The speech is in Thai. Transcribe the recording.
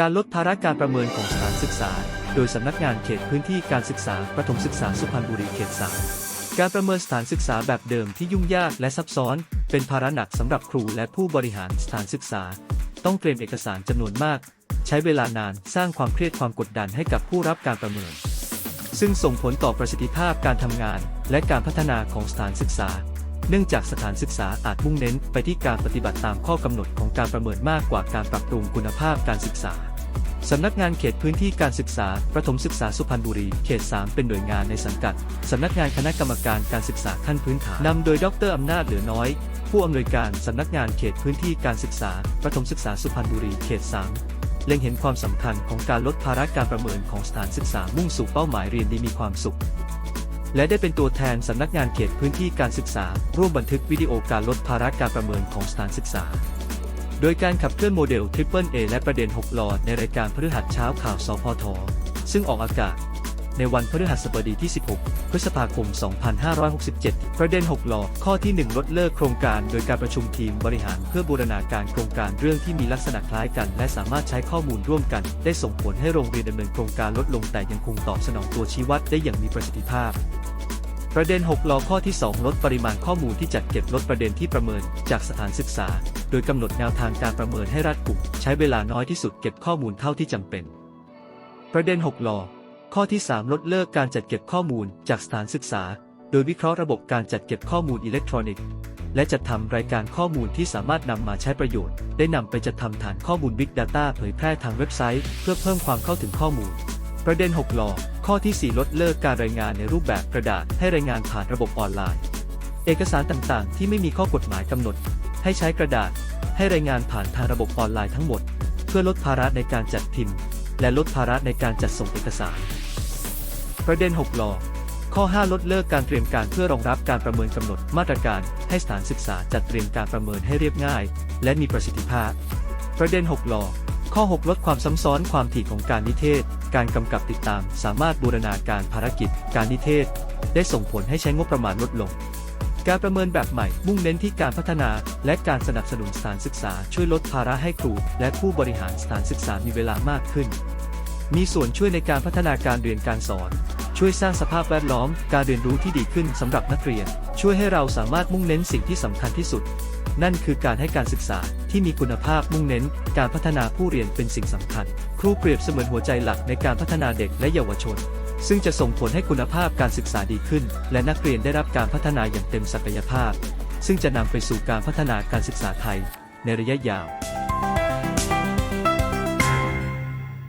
การลดภาระการประเมินของสถานศึกษา โดยสำนักงานเขตพื้นที่การศึกษาประถมศึกษาสุพรรณบุรีเขต3การประเมินสถานศึกษาแบบเดิมที่ยุ่งยากและซับซ้อน เป็นภาระหนักสำหรับครูและผู้บริหารสถานศึกษา ต้องเตรียมเอกสารจำนวนมาก ใช้เวลานานสร้างความเครียดความกดดันให้กับผู้รับการประเมิน ซึ่งส่งผลต่อประสิทธิภาพการทำงาน และการพัฒนาของสถานศึกษา เนื่องจากสถานศึกษาอาจมุ่งเน้นไปที่การปฏิบัติตามข้อกำหนดของการประเมินมากกว่าการปรับปรุงคุณภาพการศึกษาสำนักงานเขตพื้นที่การศึกษา ประถมศึกษาสุพรรณบุรี เขต 3 เป็นหน่วยงานในสังกัด สำนักงานคณะกรรมการการศึกษาขั้นพื้นฐาน นำโดยดรอำนาจเหลือน้อย ผู้อำนวยการสำนักงานเขตพื้นที่การศึกษา ประถมศึกษาสุพรรณบุรี เขต 3 เล็งเห็นความสำคัญของการลดภาระการประเมินของสถานศึกษามุ่งสู่เป้าหมายเรียนดีมีความสุข และได้เป็นตัวแทนสำนักงานเขตพื้นที่การศึกษา ร่วมบันทึกวิดีโอการลดภาระการประเมินของสถานศึกษา โดยการขับเคลื่อนโมเดล Triple A และประเด็น6ลอดในรายการพฤหัสเช้าข่าวสพท ซึ่งออกอากาศ ในวันพฤหัสบดีที่ 16 พฤษภาคม 2567 ประเด็น6ลอดข้อที่ 1 ลดเลิกโครงการ โดยการประชุมทีมบริหารเพื่อบูรณาการโครงการเรื่องที่มีลักษณะคล้ายกัน และสามารถใช้ข้อมูลร่วมกัน ได้ส่งผลให้โรงเรียนดำเนินโครงการลดลงแต่ยังคงตอบสนองตัวชี้วัดได้อย่างมีประสิทธิภาพ ประเด็น 6 ลอข้อที่ 2 ลดปริมาณข้อมูลที่จัดเก็บลดประเด็นที่ประเมินจากสถานศึกษา โดยกำหนดแนวทางการประเมินให้รัดกุมใช้เวลาน้อยที่สุดเก็บข้อมูลเท่าที่จำเป็น ประเด็น 6 ลอข้อที่ 3 ลดเลิกการจัดเก็บข้อมูลจากสถานศึกษา โดยวิเคราะห์ระบบการจัดเก็บข้อมูลอิเล็กทรอนิกส์ และจัดทำรายการข้อมูลที่สามารถนำมาใช้ประโยชน์ ได้นำไปจัดทำฐานข้อมูล Big Data เผยแพร่ทางเว็บไซต์ เพื่อเพิ่มความเข้าถึงข้อมูล ประเด็น6ลอข้อที่ 4 ลดเลิกการรายงานในรูปแบบกระดาษให้รายงานผ่านระบบออนไลน์ เอกสารต่างๆ ที่ไม่มีข้อกฎหมายกำหนด ให้ใช้กระดาษ ให้รายงานผ่านทางระบบออนไลน์ทั้งหมด เพื่อลดภาระในการจัดพิมพ์ และลดภาระในการจัดส่งเอกสาร ประเด็น6ลอข้อ 5 ลดเลิกการเตรียมการเพื่อรองรับการประเมินกำหนดมาตรการ ให้สถานศึกษาจัดเตรียมการประเมินให้เรียบง่าย และมีประสิทธิภาพ ประเด็น6ลอ ข้อ 6 ลดความซ้ำซ้อนความถี่ของการนิเทศ การกำกับติดตาม สามารถบูรณาการภารกิจ การนิเทศ ได้ส่งผลให้ใช้งบประมาณลดลง การประเมินแบบใหม่มุ่งเน้นที่การพัฒนา และการสนับสนุนสถานศึกษา ช่วยลดภาระให้ครู และผู้บริหารสถานศึกษามีเวลามากขึ้น มีส่วนช่วยในการพัฒนาการเรียนการสอน ช่วยสร้างสภาพแวดล้อม การเรียนรู้ที่ดีขึ้นสำหรับนักเรียน ช่วยให้เราสามารถมุ่งเน้นสิ่งที่สำคัญที่สุด นั่นคือการให้การศึกษาที่มีคุณภาพมุ่งเน้น การพัฒนาผู้เรียนเป็นสิ่งสำคัญ ครูเปรียบเสมือนหัวใจหลักในการพัฒนาเด็กและเยาวชน ซึ่งจะส่งผลให้คุณภาพการศึกษาดีขึ้น และนักเรียนได้รับการพัฒนาอย่างเต็มศักยภาพ ซึ่งจะนำไปสู่การพัฒนาการศึกษาไทย ในระยะยาว